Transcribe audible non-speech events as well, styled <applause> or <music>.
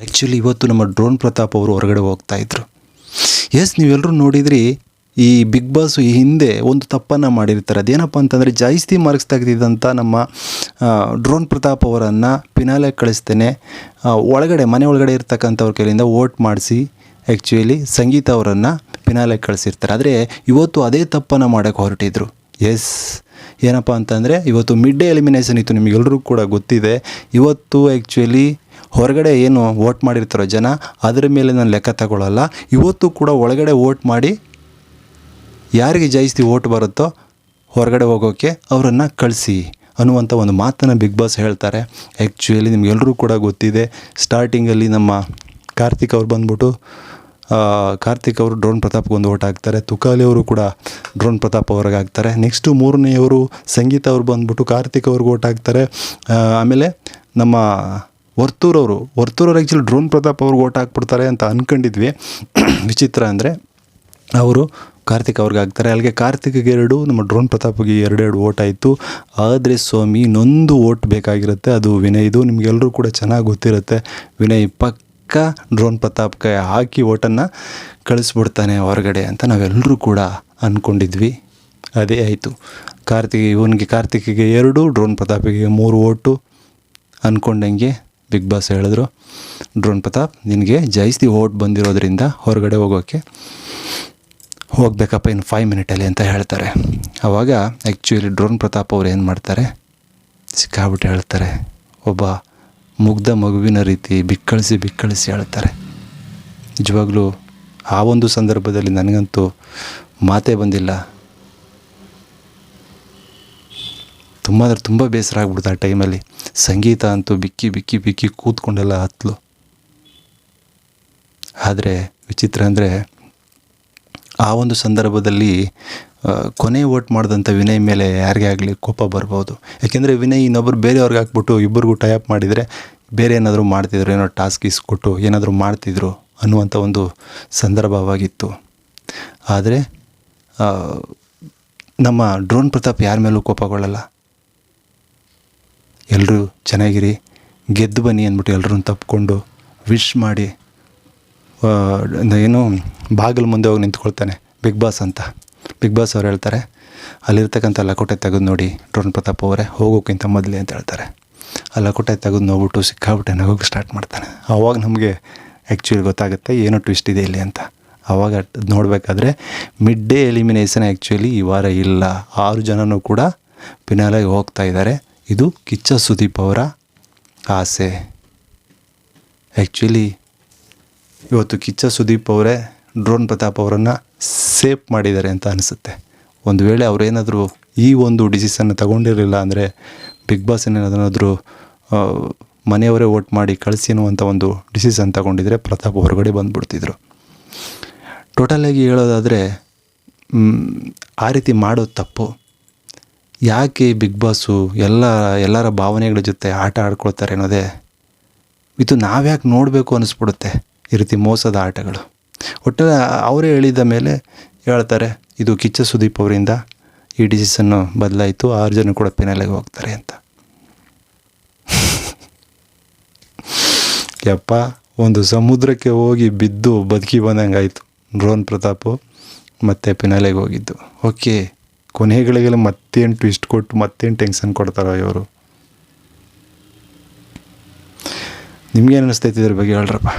Actually ಇವತ್ತು ನಮ್ಮ drone Pratap ಅವರು ಹೊರಗಡೆ ಹೋಗ್ತಾ ಇದ್ರು. ಎಸ್ ನೀವೆಲ್ಲರೂ ನೋಡಿದ್ರಿ, ಈ ಬಿಗ್ ಬಾಸ್ ಈ ಹಿಂದೆ ಒಂದು ತಪ್ಪನ್ನು ಮಾಡಿರ್ತಾರೆ. ಅದೇನಪ್ಪ ಅಂತಂದರೆ ಜಾಸ್ತಿ ಮಾರ್ಕ್ಸ್ ತೆಗೆದಿದ್ದಂಥ ನಮ್ಮ ಡ್ರೋನ್ ಪ್ರತಾಪ್ ಅವರನ್ನು ಪಿನಾಲೆ ಕಳಿಸ್ತೇನೆ. ಒಳಗಡೆ, ಮನೆ ಒಳಗಡೆ ಇರ್ತಕ್ಕಂಥವ್ರ ಕೈಲಿಂದ ವೋಟ್ ಮಾಡಿಸಿ ಆ್ಯಕ್ಚುಲಿ ಸಂಗೀತ ಅವರನ್ನು ಪಿನಾಲೆ ಕಳಿಸಿರ್ತಾರೆ. ಆದರೆ, ಇವತ್ತು ಅದೇ ತಪ್ಪನ್ನು ಮಾಡೋಕ್ಕೆ ಹೊರಟಿದ್ರು. ಎಸ್ ಏನಪ್ಪ ಅಂತಂದರೆ, ಇವತ್ತು ಮಿಡ್ ಡೇ ಎಲಿಮಿನೇಷನ್ ಇತ್ತು ನಿಮಗೆಲ್ಲರೂ ಕೂಡ ಗೊತ್ತಿದೆ. ಇವತ್ತು ಆ್ಯಕ್ಚುಲಿ ಹೊರಗಡೆ ಏನು ವೋಟ್ ಮಾಡಿರ್ತಾರೋ ಜನ, ಅದರ ಮೇಲೆ ನಾನು ಲೆಕ್ಕ ತಗೊಳ್ಳಲ್ಲ. ಇವತ್ತು ಕೂಡ ಒಳಗಡೆ ವೋಟ್ ಮಾಡಿ ಯಾರಿಗೆ ಜಾಸ್ತಿ ವೋಟ್ ಬರುತ್ತೋ ಹೊರಗಡೆ ಹೋಗೋಕ್ಕೆ ಅವರನ್ನು ಕಳಿಸಿ ಅನ್ನುವಂಥ ಒಂದು ಮಾತನ್ನು ಬಿಗ್ ಬಾಸ್ ಹೇಳ್ತಾರೆ. ಆ್ಯಕ್ಚುಲಿ ನಿಮಗೆಲ್ಲರೂ ಕೂಡ ಗೊತ್ತಿದೆ ಸ್ಟಾರ್ಟಿಂಗಲ್ಲಿ ನಮ್ಮ ಕಾರ್ತಿಕ್ ಅವ್ರು ಬಂದ್ಬಿಟ್ಟು ಕಾರ್ತಿಕ್ ಅವರು ಡ್ರೋನ್ ಪ್ರತಾಪ್ಗೆ ಒಂದು ಓಟ್ ಹಾಕ್ತಾರೆ, ತುಕಾಲಿ ಅವರು ಕೂಡ ಡ್ರೋನ್ ಪ್ರತಾಪ್ ಅವ್ರಿಗೆ ಹಾಕ್ತಾರೆ. ನೆಕ್ಸ್ಟು ಮೂರನೆಯವರು ಸಂಗೀತ ಅವ್ರು ಬಂದ್ಬಿಟ್ಟು ಕಾರ್ತಿಕ್ ಅವ್ರಿಗೆ ಓಟ್ ಹಾಕ್ತಾರೆ. ಆಮೇಲೆ ನಮ್ಮ ವರ್ತೂರವರು ವರ್ತೂರವ್ರು ಆ್ಯಕ್ಚುಲಿ ಡ್ರೋನ್ ಪ್ರತಾಪ್ ಅವ್ರಿಗೆ ಓಟ್ ಹಾಕ್ಬಿಡ್ತಾರೆ ಅಂತ ಅಂದ್ಕೊಂಡಿದ್ವಿ <clears throat> ವಿಚಿತ್ರ ಅಂದರೆ ಅವರು ಕಾರ್ತಿಕ್ ಅವ್ರಿಗೆ ಹಾಕ್ತಾರೆ. ಅಲ್ಲಿಗೆ ಕಾರ್ತಿಕ್ಗೆ ಎರಡು, ನಮ್ಮ ಡ್ರೋನ್ ಪ್ರತಾಪ್ಗೆ ಎರಡೆರಡು ಓಟ್ ಆಯಿತು. ಆದರೆ ಸ್ವಾಮಿ, ಇನ್ನೊಂದು ಓಟ್ ಬೇಕಾಗಿರುತ್ತೆ, ಅದು ವಿನಯ್ದು ನಿಮಗೆಲ್ಲರೂ ಕೂಡ ಚೆನ್ನಾಗಿ ಗೊತ್ತಿರುತ್ತೆ. ವಿನಯ್ ಪಕ್ಕ ಡ್ರೋನ್ ಪ್ರತಾಪ್ಗೆ ಹಾಕಿ ಓಟನ್ನು ಕಳಿಸ್ಬಿಡ್ತಾನೆ ಹೊರಗಡೆ ಅಂತ ನಾವೆಲ್ಲರೂ ಕೂಡ ಅಂದ್ಕೊಂಡಿದ್ವಿ ಅದೇ ಆಯಿತು. ಕಾರ್ತಿಕ್, ಇವನಿಗೆ ಕಾರ್ತಿಕ್ಗೆ ಎರಡು ಡ್ರೋನ್ ಪ್ರತಾಪಿಗೆ ಮೂರು ಓಟು ಅಂದ್ಕೊಂಡಂಗೆ ಬಿಗ್ ಬಾಸ್ ಹೇಳಿದ್ರು. ಡ್ರೋನ್ ಪ್ರತಾಪ್, ನಿನಗೆ ಜಾಸ್ತಿ ಓಟ್ ಬಂದಿರೋದ್ರಿಂದ ಹೊರಗಡೆ ಹೋಗೋಕ್ಕೆ ಹೋಗ್ಬೇಕಪ್ಪ ಇನ್ನು ಫೈವ್ ಮಿನಿಟಲ್ಲಿ ಅಂತ ಹೇಳ್ತಾರೆ. ಆವಾಗ ಆ್ಯಕ್ಚುಲಿ ಡ್ರೋನ್ ಪ್ರತಾಪ್ ಅವ್ರು ಏನು ಮಾಡ್ತಾರೆ? ಸಿಕ್ಕಾಬಿಟ್ಟು ಹೇಳ್ತಾರೆ. ಒಬ್ಬ ಮುಗ್ಧ ಮಗುವಿನ ರೀತಿ ಬಿಕ್ಕಳಿಸಿ ಬಿಕ್ಕಳಿಸಿ ಹೇಳ್ತಾರೆ. ನಿಜವಾಗ್ಲೂ ಆ ಒಂದು ಸಂದರ್ಭದಲ್ಲಿ ನನಗಂತೂ ಮಾತೇ ಬಂದಿಲ್ಲ. ತುಂಬ ಅಂದರೆ ತುಂಬ ಬೇಸರ ಆಗ್ಬಿಡ್ತು ಆ ಟೈಮಲ್ಲಿ ಸಂಗೀತ ಅಂತೂ ಬಿಕ್ಕಿ ಬಿಕ್ಕಿ ಬಿಕ್ಕಿ ಕೂತ್ಕೊಂಡೆಲ್ಲ ಹತ್ಲು. ಆದರೆ ವಿಚಿತ್ರ ಅಂದರೆ ಆ ಒಂದು ಸಂದರ್ಭದಲ್ಲಿ ಕೊನೆ ವೋಟ್ ಮಾಡಿದಂಥ ವಿನಯ್ ಮೇಲೆ ಯಾರಿಗೇ ಆಗಲಿ ಕೋಪ ಬರ್ಬೋದು. ಯಾಕೆಂದರೆ ವಿನಯ್ ಇನ್ನೊಬ್ಬರು ಬೇರೆಯವ್ರಿಗೆ ಹಾಕ್ಬಿಟ್ಟು ಇಬ್ಬರಿಗೂ ಟೈಪ್ ಮಾಡಿದರೆ ಬೇರೆ ಏನಾದರೂ ಮಾಡ್ತಿದ್ರು, ಏನೋ ಟಾಸ್ಕ್ ಇಸ್ಕೊಟ್ಟು ಏನಾದರೂ ಮಾಡ್ತಿದ್ರು ಅನ್ನುವಂಥ ಒಂದು ಸಂದರ್ಭವಾಗಿತ್ತು. ಆದರೆ ನಮ್ಮ ಡ್ರೋನ್ ಪ್ರತಾಪ್ ಯಾರ ಮೇಲೂ ಕೋಪಗೊಳ್ಳಲ್ಲ. ಎಲ್ಲರೂ ಚೆನ್ನಾಗಿರಿ. ಗೆದ್ದು ಬನ್ನಿ ಅಂದ್ಬಿಟ್ಟು ಎಲ್ಲರೂ ತಪ್ಪಿಕೊಂಡು ವಿಶ್ ಮಾಡಿ ಏನು, ಬಾಗಿಲು ಮುಂದೆ ಹೋಗಿ ನಿಂತ್ಕೊಳ್ತಾನೆ. ಬಿಗ್ ಬಾಸ್ ಅಂತ. ಬಿಗ್ ಬಾಸ್ ಅವ್ರು ಹೇಳ್ತಾರೆ, ಅಲ್ಲಿರ್ತಕ್ಕಂಥ ಲಕೋಟೆ ತೆಗೆದು ನೋಡಿ ಡ್ರೋನ್ ಪ್ರತಾಪ್ ಅವರೇ, ಹೋಗೋಕ್ಕಿಂತ ಮೊದಲೇ ಅಂತ ಹೇಳ್ತಾರೆ. ಆ ಲಕೋಟೆ ತೆಗೆದು ನೋಡ್ಬಿಟ್ಟು ಸಿಕ್ಕಾಬಿಟ್ಟೆ, ನಗೋಗಿ ಸ್ಟಾರ್ಟ್ ಮಾಡ್ತಾನೆ. ಆವಾಗ ನಮಗೆ ಆ್ಯಕ್ಚುಲಿ ಗೊತ್ತಾಗುತ್ತೆ ಏನೋ ಟ್ವಿಸ್ಟ್ ಇದೆ ಇಲ್ಲಿ ಅಂತ. ಆವಾಗ ನೋಡಬೇಕಾದ್ರೆ ಮಿಡ್ ಡೇ ಎಲಿಮಿನೇಷನ್ ಆ್ಯಕ್ಚುಲಿ ಈ ವಾರ ಇಲ್ಲ. ಆರು ಜನನೂ ಕೂಡ ಪಿನಾಲಾಗಿ ಹೋಗ್ತಾ ಇದ್ದಾರೆ. ಇದು ಕಿಚ್ಚ ಸುದೀಪ್ ಅವರ ಆಸೆ. ಆ್ಯಕ್ಚುಲಿ ಇವತ್ತು ಕಿಚ್ಚ ಸುದೀಪ್ ಅವರೇ ಡ್ರೋನ್ ಪ್ರತಾಪ್ ಅವರನ್ನು ಸೇಫ್ ಮಾಡಿದ್ದಾರೆ ಅಂತ ಅನಿಸುತ್ತೆ. ಒಂದು ವೇಳೆ ಅವರೇನಾದರೂ ಈ ಒಂದು ಡಿಸಿಷನ್ನ ತಗೊಂಡಿರಲಿಲ್ಲ ಅಂದರೆ ಬಿಗ್ ಬಾಸ್ ಏನಾದರೂ ಮನೆಯವರೇ ಓಟ್ ಮಾಡಿ ಕಳಿಸಿ ಅನ್ನುವಂಥ ಒಂದು ಡಿಸಿಷನ್ ತಗೊಂಡಿದ್ರೆ ಪ್ರತಾಪ್ ಹೊರಗಡೆ ಬಂದುಬಿಡ್ತಿದ್ರು. ಟೋಟಲಾಗಿ ಹೇಳೋದಾದರೆ ಆ ರೀತಿ ಮಾಡೋದು ತಪ್ಪು. ಯಾಕೆ ಬಿಗ್ ಬಾಸು ಎಲ್ಲ, ಎಲ್ಲರ ಭಾವನೆಗಳ ಜೊತೆ ಆಟ ಆಡ್ಕೊಳ್ತಾರೆ ಅನ್ನೋದೇ ಇದು ನಾವ್ಯಾಕೆ ನೋಡಬೇಕು ಅನ್ನಿಸ್ಬಿಡುತ್ತೆ ಈ ರೀತಿ ಮೋಸದ ಆಟಗಳು. ಒಟ್ಟು ಅವರೇ ಹೇಳಿದ ಮೇಲೆ ಹೇಳ್ತಾರೆ, ಇದು ಕಿಚ್ಚ ಸುದೀಪ್ ಅವರಿಂದ ಈ ಡಿಸಿಷನ್ನು ಬದಲಾಯಿತು ಆರು ಜನ ಕೂಡ ಪೆನಾಲೆಗೆ ಹೋಗ್ತಾರೆ ಅಂತ. <laughs> ಯಪ್ಪ, ಒಂದು ಸಮುದ್ರಕ್ಕೆ ಹೋಗಿ ಬಿದ್ದು ಬದುಕಿ ಬಂದಂಗೆ ಆಯಿತು ಡ್ರೋನ್ ಪ್ರತಾಪು ಮತ್ತು ಪಿನಾಲೆಗೆ ಹೋಗಿದ್ದು. ಓಕೆ ಕೊನೆಗಳಿಗೆಲ್ಲ ಮತ್ತೇನು ಟ್ವಿಸ್ಟ್ ಕೊಟ್ಟು ಮತ್ತೇನು ಟೆನ್ಷನ್ ಕೊಡ್ತಾರ ಇವರು? ನಿಮ್ಗೇನು ಅನಿಸ್ತೈತಿ ಇದ್ರ ಬಗ್ಗೆ ಹೇಳ್ರಪ್ಪ.